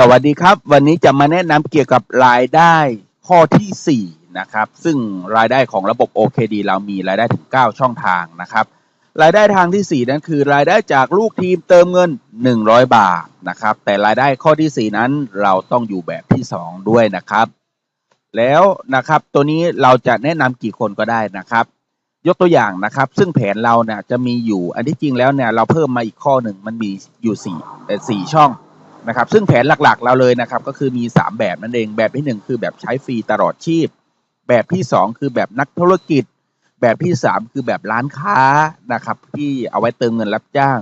สวัสดีครับ วันนี้จะมาแนะนำเกี่ยวกับรายได้ข้อที่ 4 นะครับ ซึ่งรายได้ของระบบ OKD เรามีรายได้ถึง 9 ช่องทางนะครับ รายได้ทางที่ 4 นั้นคือ รายได้จากลูกทีมเติมเงิน 100 บาทนะครับ แต่รายได้ข้อที่ 4 นั้นเราต้องอยู่แบบที่ 2 ด้วยนะครับ แล้วนะครับตัวนี้เราจะแนะนำกี่คนก็ได้นะครับ ยกตัวอย่างนะครับ ซึ่งแผนเราเนี่ยจะมีอยู่ อันที่จริงแล้วเนี่ยเราเพิ่มมาอีกข้อหนึ่งมันมีอยู่4เอ่อ4ช่อง นะครับซึ่งแผนหลักๆ เราเลยนะครับก็คือมี 3 แบบนั่นเองแบบที่ 1 คือแบบใช้ฟรีตลอดชีพ แบบที่ 2 คือแบบนักธุรกิจ แบบที่ 3 คือแบบร้านค้านะครับที่เอาไว้เติมเงินรับจ้าง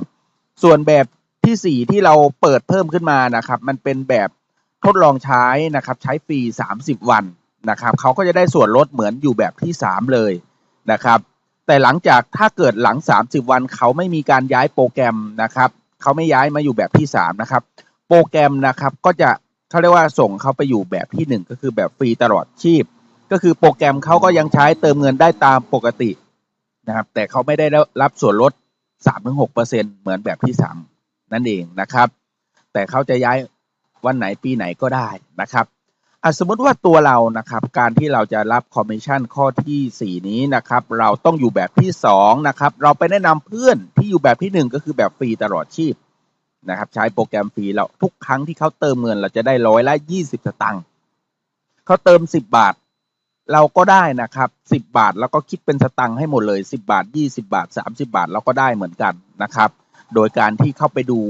ส่วนแบบทีสี่ 4 ที่เราเปิดเพิ่มขึ้นมานะครับมันเป็นแบบทดลองใช้นะครับใช้ฟรี 30 วันนะครับเขาก็จะได้ส่วนลดเหมือนอยู่แบบที่ 3 เลยนะครับแต่หลังจากถ้าเกิดหลัง 30 วันเขาไม่มีการย้ายโปรแกรมนะครับเขาไม่ย้ายมาอยู่แบบที่ 3 นะครับ โปรแกรมนะครับก็จะเขาเรียกว่าส่งเขาไปอยู่แบบที่หนึ่งก็คือแบบฟรีตลอดชีพ ก็คือโปรแกรมเขาก็ยังใช้เติมเงินได้ตามปกตินะครับแต่เขาไม่ได้รับส่วนลด 3-6%เหมือนแบบที่ 3 นั่นเองนะครับ แต่เขาจะย้ายวันไหนปีไหนก็ได้นะครับสมมติว่าตัวเรานะครับการที่เราจะรับคอมมิชชั่นข้อทีสี่4 นี้นะครับเราต้องอยู่แบบที่ 2 นะครับ เราไปแนะนำเพื่อนที่อยู่แบบที่ 1 ก็คือแบบฟรีตลอดชีพ นะครับใช้โปรแกรมฟรีเราทุกครั้งที่เขาเติมเงิน เราจะได้ร้อยละยี่สิบสตังค์เขาเติมสิบบาท เราก็ได้นะครับสิบบาทแล้วก็คิดเป็นสตังค์ให้หมดเลยสิบาทยี่สิบาทสามสิบาทเราก็ได้เหมือนกันนะครับ โดยการที่เข้าไปดู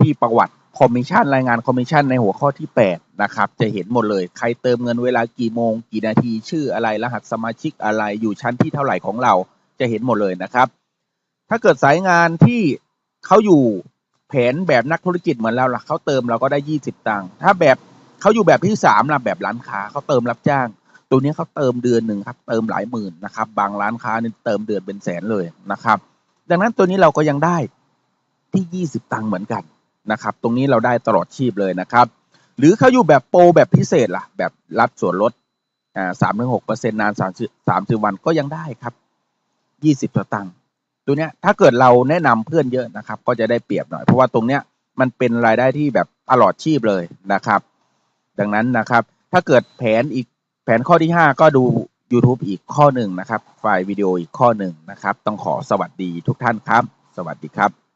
ที่ประวัติคอมมิชชั่นรายงานคอมมิชชั่นในหัวข้อที่แปดนะครับจะเห็นหมดเลยใครเติมเงินเวลากี่โมง กี่นาทีชื่ออะไรรหัสสมาชิกอะไรอยู่ชั้นที่เท่าไหร่ของเราจะเห็นหมดเลยนะครับ ถ้าเกิดสายงานที่เขาอยู่ แผนแบบนักธุรกิจเหมือนเราล่ะเขาเติมเราก็ได้ยี่สิบตังค์ถ้าแบบเขาอยู่แบบที่สามล่ะแบบร้านค้าเขาเติมรับจ้าง ตัวนี้เขาเติมเดือนหนึ่งครับ เติมหลายหมื่นนะครับ บางร้านค้านี่เติมเดือนเป็นแสนเลยนะครับ ดังนั้นตัวนี้เราก็ยังได้ที่ยี่สิบตังค์เหมือนกันนะครับ ตรงนี้เราได้ตลอดชีพเลยนะครับ หรือเขาอยู่แบบโปรแบบพิเศษล่ะ แบบรับส่วนลดอ่าสามถึงหกเปอร์เซ็นต์นานสามสามสิบวันก็ยังได้ครับยี่สิบตังค์ ตัวเนี้ยถ้าเกิดเราแนะนำเพื่อนเยอะนะครับ ก็จะได้เปรียบหน่อย เพราะว่าตรงเนี้ยมันเป็นรายได้ที่แบบตลอดชีพเลยนะครับ ดังนั้นนะครับ ถ้าเกิดแผนอีกแผนข้อที่ 5 ก็ดู YouTube อีกข้อหนึ่งนะครับ ไฟล์วิดีโออีกข้อหนึ่งนะครับ ต้องขอสวัสดีทุกท่านครับ สวัสดีครับ